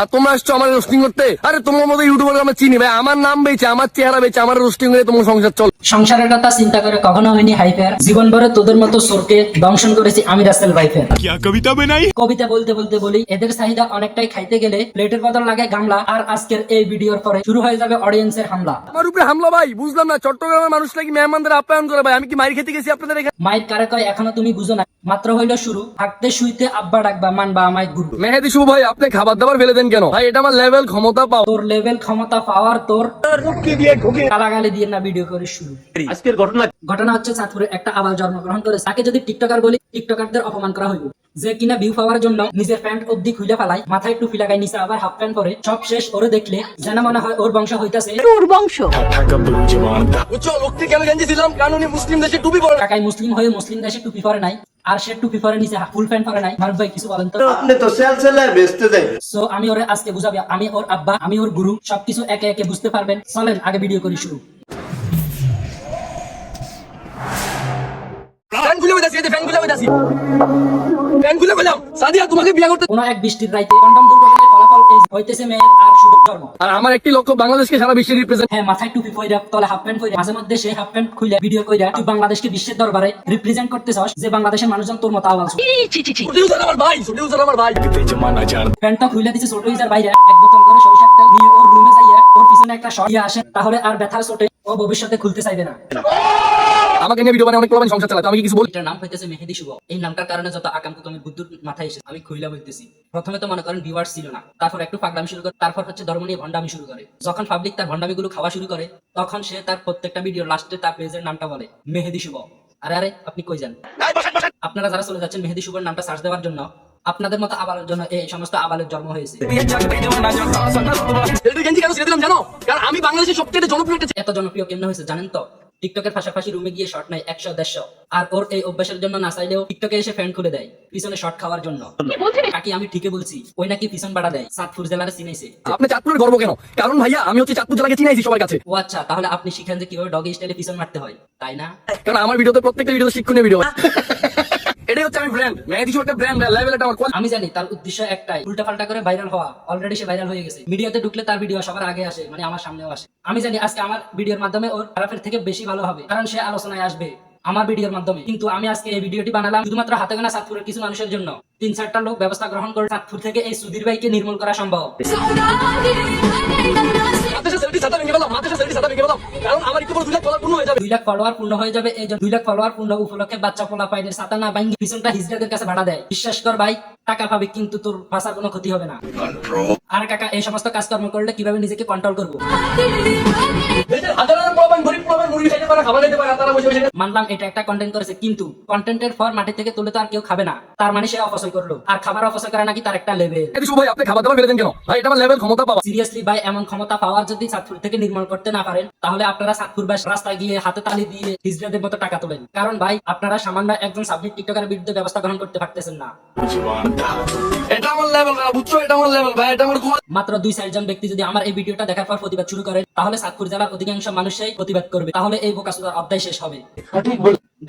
আর তোমরা আসছো আমার রোস্টিং করতে? আরে তোমার মতো ইউটিউবার আমরা চিনি। ভাই আমার নাম বেঁচে আমার চেহারা বেঁচে আমার রোস্টিং হয়ে তোমার সংসার চল। সংসারের কথা চিন্তা করে কখনো হয়নি হাইফেয়ার জীবন ভরে তোদের মতো সরকে দংশন করেছি আমি রাসেল ভাইফের কবিতা বেনাই কবিতা বলতে বলতে বলি এদের চাহিদা অনেকটাই খাইতে গেলে প্লেটের বদল লাগে গামলা আর আজকের এই ভিডিওর পরে শুরু হয়ে যাবে অডিয়েন্সের হামলা। আমার উপরে হামলা ভাই বুঝলাম না। চট্টগ্রামের মানুষ নাকি মেহমানদের আপ্যায়ন করে? ভাই আমি কি মাইর খেতে গেছি আপনাদের এখানে? মাইর কারে কয় এখনও তুমি বুঝো না। মাত্র হইল শুরু। থাকতে শুইতে আব্বা ডাকবা মানবা আমায় গুড মেহেদি শুভ ভাই আপনি খাবার দাবার ফেলে দেন। কেন? ভাই এটা আমার লেভেল ক্ষমতা পাও। তোর লেভেল ক্ষমতা পাওয়ার তোর গালাগালি দিয়ে না ভিডিও করে শুরু। আজকের ঘটনা ঘটনা হচ্ছে চাঁদপুরে একটা আবাল জন্মগ্রহণ করে তাকে যদি টিকটকার বলি টিকটকারদের অপমান করা হইব। যে কিনা ভিউ পাওয়ার জন্য নিজের প্যান্ট অব্দি খুলে ফেলায় মাথায় টুপি লাগায় নিচে আবার হাফ প্যান্ট পরে সব শেষ ওরে দেখলে যেন মনে হয় ওর বংশ হইতাছে। বুঝছ লোকটি কেন গেঞ্জি দিলাম? কানুনি মুসলিম দেশে টুপি পরে কাকাই মুসলিম হয়ে মুসলিম দেশে টুপি পরে নাই। আর সে টুপি পরে নিছে ফুল প্যান্ট পরে নাই। মারুফ ভাই কিছু বলেন তো। আপনি তো সেল সেলায় বেচতে যাই সো আমি ওরে আজকে বুঝাবি আমি ওর আব্বা আমি ওর গুরু সবকিছু একে একে বুঝতে পারবেন। চলেন আগে ভিডিও করি শুরু। ফ্যান খুলে বইতাছি এই যে ফ্যান খুলে বইতাছি ফ্যান খুলে বললাম সাদিয়া তোমাকে বিয়ে করতে কোন এক বৃষ্টির রাইতে কন্ডম দুর্ঘটনায় হইতেছে মেয়ের আর শুভ জন্ম। আর আমার একটি লক্ষ্য বাংলাদেশকে সারা বিশ্বে রিপ্রেজেন্ট হ্যাঁ মাথায় টুপি তলে হাফ প্যান্ট মাঝে মধ্যে সেই হাফ প্যান্ট খুলে ভিডিও কইরা তুই বাংলাদেশকে বিশ্বের দরবারে রিপ্রেজেন্ট করতে চাস যে বাংলাদেশের মানুষজন তোর মতো আওয়াজ ছুটি আমার ভাই ছুটি আমার ভাই। প্যান্টটা খুলে দিছে ছোট ইজার বাইরে এক বোতল করে সরিষাটা নিয়ে ওর রুমে যাইয়া ওর পিছনে একটা শট দিয়ে আসে তাহলে আর ব্যথা চোটে ও ভবিষ্যতে খুলতে চাইবে না। আমাকে নিয়ে ভিডিও বানায় অনেক প্রবলেম সংসার চালাতে আমি কিছু বলি? এটার নাম হইতেছে মেহেদি শুভ। এই নামটার কারণে যত আকাঙ্ক্ষিত আমি বুদ্ধুর মাথায় এসে আমি খুইলা বলতেছি। প্রথমে তো মনে করেন ভিউয়ার্স ছিল না তারপর একটু পাগলামি শুরু করে তারপর হচ্ছে ধর্ম নিয়ে ভণ্ডামি শুরু করে। যখন পাবলিক তার ভণ্ডামি গুলো খাওয়া শুরু করে তখন সে তার প্রত্যেকটা ভিডিও লাস্টে তার পেজের নামটা বলে মেহেদি শুভ। আরে আরে আপনি কই যান? আপনারা যারা চলে যাচ্ছেন মেহেদি শুভর নামটা সার্চ দেওয়ার জন্য আপনাদের মতো আবালের জন্য এই সমস্ত আবালের জন্ম হয়েছে। জানো? কারণ আমি বাংলাদেশের সবচেয়ে জনপ্রিয় একটা এত জনপ্রিয় কেমনে হয়েছে জানেন তো? টিকটকের পাশাপাশি রুমে গিয়ে শর্ট নেয় একশো দেড়শো। আর ওর এই অভ্যাসের জন্য না চাইলেও টিকটকে এসে ফ্যান খুলে দেয় পিছনে শর্ট খাওয়ার জন্য। কাকি আমি ঠিকই বলছি ওই নাকি পিছন বাড়া দেয় সাতপুর জেলার চিনেছে আপনি চাঁদপুরের গর্ব কেন? কারণ ভাইয়া আমি হচ্ছে চাঁদপুর জেলাকে চিনাইছি সবার কাছে। ও আচ্ছা তাহলে আপনি শিখেন যে কীভাবে ডগ স্টাইলে পিছন মারতে হয় তাই না? কারণ আমার ভিডিওতে প্রত্যেকটা ভিডিও শিক্ষণীয় ভিডিও এটাই হচ্ছে আমি ব্র্যান্ড মেহেদি শুভ একটা ব্র্যান্ড লেভেল এটা আমার আমি জানি তার উদ্দেশ্য একটাই। উল্টা পাল্টা করে ভাইরাল হওয়া। অলরেডি সে ভাইরাল হয়ে গেছে। মিডিয়াতে ঢুকলে তার ভিডিও সবার আগে আসে মানে আমার সামনেও আসে। আমি জানি আজকে আমার ভিডিওর মাধ্যমে ওর খারাপের থেকে বেশি ভালো হবে কারণ সে আলোচনায় আসবে আমার ভিডিওর মাধ্যমে। কিন্তু আমি আজকে এই ভিডিওটি বানালাম শুধুমাত্র হাতে গোনা চাঁদপুরের কিছু মানুষের জন্য। তিন চারটা লোক ব্যবস্থা গ্রহণ করে চাঁদপুর থেকে এই সুধীর ভাইকে নির্মূল করা সম্ভব। ডলার পূর্ণ ফলোয়ার পূর্ণ হয়ে যাবে, এই ফলোয়ার পূর্ণ উপলক্ষে বাচ্চা পোলা পাইনের সাতা না ভীষণটা পিছনটা হিজড়াদের কাছে ভাড়া দেয়। বিশ্বাস কর ভাই টাকা পাবে কিন্তু তোর ভাষার কোনো ক্ষতি হবে না। আর কাকা এই সমস্ত কাজকর্ম করলে কীভাবে নিজেকে কন্ট্রোল করব? মানলাম এটা একটা কন্টেন্ট করেছে কিন্তু কন্টেন্টের পর মাটি থেকে তুলে তো আর কেউ খাবে না। তার মানে সে অপচয় করল। আর খাবার অপচয় করা নাকি তার একটা লেভেল ভাই আপনি খাবার দাবার ফেলে দেন কেন? ভাই এটা আমার লেভেল ক্ষমতা পাওয়া। সিরিয়াসলি ভাই এমন ক্ষমতা পাওয়ার যদি চাঁদপুর থেকে নির্মূল করতে না পারেন তাহলে আপনারা চাঁদপুর বাস রাস্তায় গিয়ে হাতে তালি দিয়ে হিজড়াদের মতো টাকা তোলেন। কারণ ভাই আপনারা সামান্য একজন সাবমিট টিকটকের বিরুদ্ধে ব্যবস্থা গ্রহণ করতে পারতেছেন না। এটা আমার লেভেল বুঝছ? এটা আমার লেভেল ভাই এটা আমার মাত্র দুই চারজন ব্যক্তি যদি আমার এই ভিডিওটা দেখার পর প্রতিবাদ শুরু করে তাহলে চাঁদপুর জেলার অধিকাংশ মানুষই প্রতিবাদ করবে। তাহলে এই বোকাসুদার অধ্যায় শেষ হবে।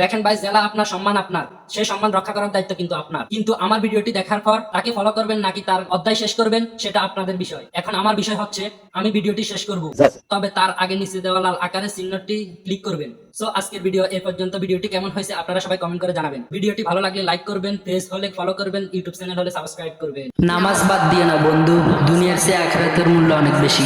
দেখেন ভাই জেলা আপনার সম্মান আপনার। সেই সম্মান রক্ষা করার দায়িত্ব কিন্তু আপনার। কিন্তু আমার ভিডিওটি দেখার পর তাকে ফলো করবেন নাকি তার অধ্যায় শেষ করবেন সেটা আপনাদের বিষয়। এখন আমার বিষয় হচ্ছে আমি ভিডিওটি শেষ করব। তবে তার আগে নিচে দেওয়া লাল আকারের চিহ্নটি ক্লিক করবেন। সো আজকের ভিডিও এই পর্যন্ত ভিডিওটি কেমন হয়েছে আপনারা সবাই কমেন্ট করে জানাবেন। ভিডিওটি ভালো লাগলে লাইক করবেন পেজ হলে ফলো করবেন ইউটিউব চ্যানেল হলে সাবস্ক্রাইব করবেন। নামাজ বাদ দিয়ে না বন্ধু দুনিয়ার চেয়ে আখেরাতের মূল্য অনেক বেশি।